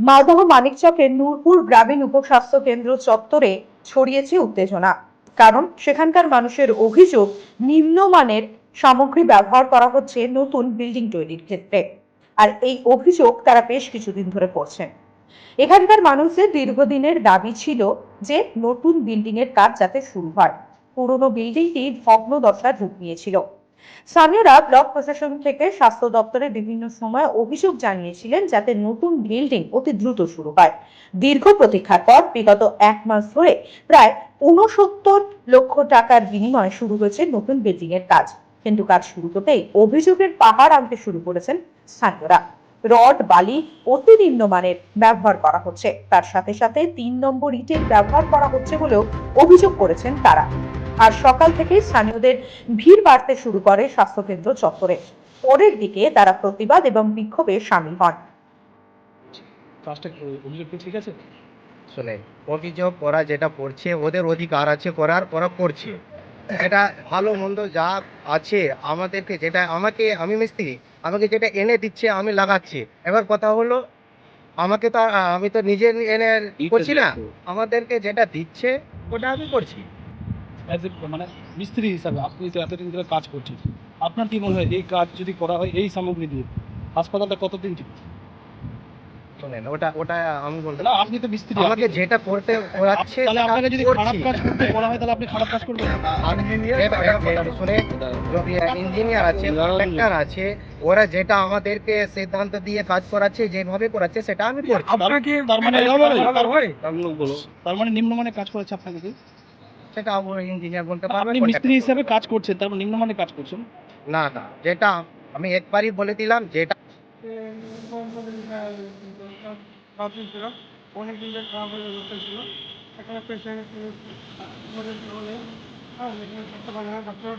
মালদহ মানিকচকের নূরপুর গ্রামীণ উপস্বাস্থ্য কেন্দ্র চত্বরে ছড়িয়েছে উত্তেজনা। কারণ সেখানকার মানুষের অভিযোগ, নিম্নমানের সামগ্রী ব্যবহার করা হচ্ছে নতুন বিল্ডিং তৈরির ক্ষেত্রে। আর এই অভিযোগ তারা বেশ কিছুদিন ধরে করছেন। এখানকার মানুষের দীর্ঘদিনের দাবি ছিল যে নতুন বিল্ডিং এর কাজ যাতে শুরু হয়। পুরনো বিল্ডিংটি ভগ্ন দশায় রূপ নিয়েছিল। স্থানীয়রা ব্লক প্রশাসন থেকে স্বাস্থ্য দপ্তরে বিভিন্ন সময় অভিযোগ জানিয়েছিলেন যাতে নতুন বিল্ডিং অতি দ্রুত শুরু হয়। দীর্ঘ প্রতীক্ষার পর বিগত এক মাস ধরে প্রায় উনসত্তর লক্ষ টাকার বিনিময়ে শুরু হয়েছে নতুন বিল্ডিং এর কাজ। কিন্তু কাজ শুরু হতেই অভিযোগের পাহাড় আনতে শুরু করেছেন স্থানীয়রা। রড, বালি অতি নিম্নমানের ব্যবহার করা হচ্ছে। তার সাথে সাথে তিন নম্বর ইটের ব্যবহার করা হচ্ছে বলেও অভিযোগ করেছেন তারা। আর সকাল থেকে স্থানীয়দের ভিড় বাড়তে শুরু করে স্বাস্থ্যকেন্দ্র চত্বরে। পরের দিকে তারা প্রতিবাদ এবং বিক্ষোভে সামিল হন। কাজটা অভিযোগ ঠিক আছে? শুনে অভিযোগ ওরা যেটা করছে ওদের অধিকার আছে করার ওরা করছে। এটা ভালো মন্দ যা আছে আমাদেরকে যেটা আমাকে আমি মিস্ত্রি আমাকে যেটা এনে দিচ্ছে আমি লাগাচ্ছি। এবার কথা হলো আমাকে তো আমি তো নিজে এনে করছি না। আমাদেরকে যেটা দিচ্ছে ওটা আমি করছি। As a মানে মিস্ত্রি হিসাবে আপনি তো এতদিন ধরে কাজ করছেন। আপনার কি মনে হয় এই কাজ যদি করা হয় এই সামগ্রী দিয়ে হাসপাতালটা কতদিন টিকবে? শোনেন ওটা ওটা আমি বলব না আপনি তো মিস্ত্রি আমাকে যেটা করতে ওরাচ্ছে তাহলে আপনাকে যদি খারাপ কাজ করতে বলা হয় তাহলে আপনি খারাপ কাজ করবেন শুনে ইঞ্জিনিয়ার আছে কন্ট্রাক্টর আছে ওরা যেটা আমাদেরকে সিদ্ধান্ত দিয়ে কাজ করাচ্ছে যেভাবে করাচ্ছে সেটা আমি করছি। আপনাকে তার মানে তার মানে নিম্নমানের কাজ করেছে আপনাকে? কি? সেটা ইঞ্জিনিয়ার বলতে পারবে আপনি মিস্ত্রি হিসাবে কাজ করছেন তার মানে নিম্নমানের কাজ করছেন? না না যেটা আমি একবারই বলে দিলাম যেটা ছিল অনেক দিন খারাপ হয়ে অবস্থা ছিল এখানে পেশেন্ট ডক্টর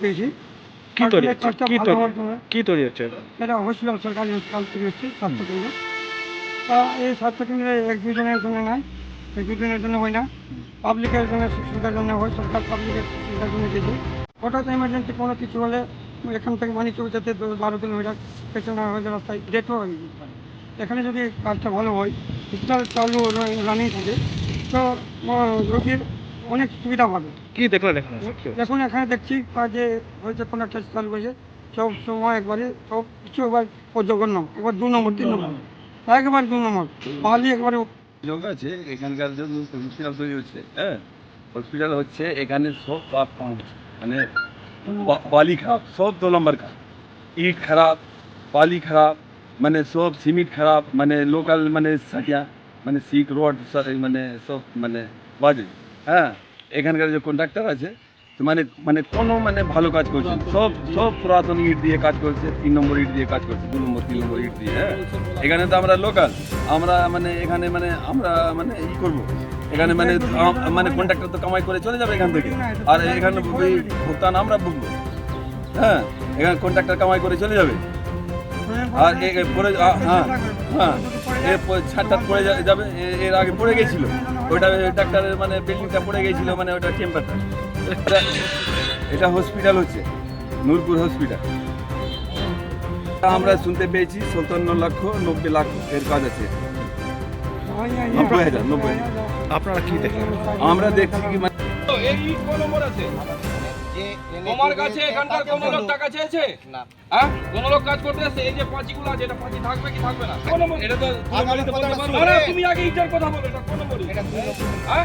পেয়েছি কি তৈরি হচ্ছে? এটা হসপিটাল সরকারি হাসপাতাল থেকে এসেছে স্বাস্থ্যকেন্দ্র তা এই স্বাস্থ্যকেন্দ্রে এক দুজনের জন্য নয় এক দুজনের জন্য হয় না। পাবলিকের জন্য সুবিধার জন্য হয় সরকার পাবলিকের সুবিধার জন্য দিয়েছে। হঠাৎ এমার্জেন্সি কোনো কিছু হলে এখান থেকে মানি চৌকাতে দশ বারো কিলোমিটার পেছনে হয়ে রাস্তায় ডেটও হয়ে। যেতে পারে এখানে যদি কাজটা ভালো হয় হসপিটাল চালু রানিং থাকে তো রোগীর অনেক সুবিধা পাবে। কি দেখলেন এখানে এখন এখানে দেখছি যে হয়েছে কোনো একটা চালু হয়েছে সব সময় একবারে সব কিছু একবার জঘন্য এবার দু নম্বর তিন নম্বর। একবার দু নম্বর পাহালি একবারে যোগ আছে, এখানকার জন্য হসপিটাল তৈরি হচ্ছে হ্যাঁ? হসপিটাল হচ্ছে, এখানে সব মানে বালি খারাপ, সব দু নম্বর খারাপ। ইট খারাপ বালি খারাপ মানে সব সিমেন্ট খারাপ মানে লোকাল মানে সারিয়া মানে সিক রড মানে সব মানে বাজে হ্যাঁ? এখানকার যে কন্ট্রাক্টর আছে মানে মানে কোনো মানে ভালো কাজ করছে সব সব পুরাতন ইট দিয়ে কাজ করছে, তিন নম্বর ইট দিয়ে কাজ করছে, দু নম্বর, তিন নম্বর ইট দিয়ে হ্যাঁ? এখানে তো আমরা লোকাল আমরা মানে এখানে মানে আমরা মানে ই করব। এখানে মানে মানে কন্ট্রাক্টর তো কামাই করে চলে যাবে এখান থেকে। আর এখানে ভুগতান আমরা ভুগবো। হ্যাঁ? এখানে কন্ট্রাক্টর কামাই করে চলে যাবে। আর পরে হ্যাঁ হ্যাঁ এর ছাড়টা পড়ে যাবে এর আগে পড়ে গেছিল। ওইটা ডাক্তারের মানে বিল্ডিংটা পড়ে গেছিল মানে ওটা চেম্বারটা এটা হসপিটাল হচ্ছে নূরপুর হসপিটাল আমরা শুনতে পেয়েছি সত্তান্ন লক্ষ নব্বই লাখ এর কাজ আছে। নব্বই হাজার নব্বই আপনারা কি দেখলেন আমরা দেখছি কি মানে কোন নম্বর আছে? তোমার কাছে এখানকার কোন লোক টাকা চেয়েছে? না। হ্যাঁ? কোন লোক কাজ করতে আসছে এই যে পাঁচিগুলো আছে এটা পাঁচি থাকবে কি থাকবে না? কোন নম্বর? এটা তো তুমি আগে ইটের কথা বলো এটা কোন নম্বর। হ্যাঁ?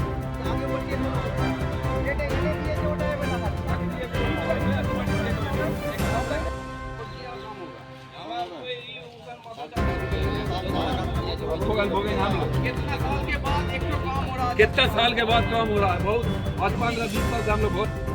कितना साल के बाद काम हो रहा है? बहुत आसमान रहा बीस साल से हम लोग बहुत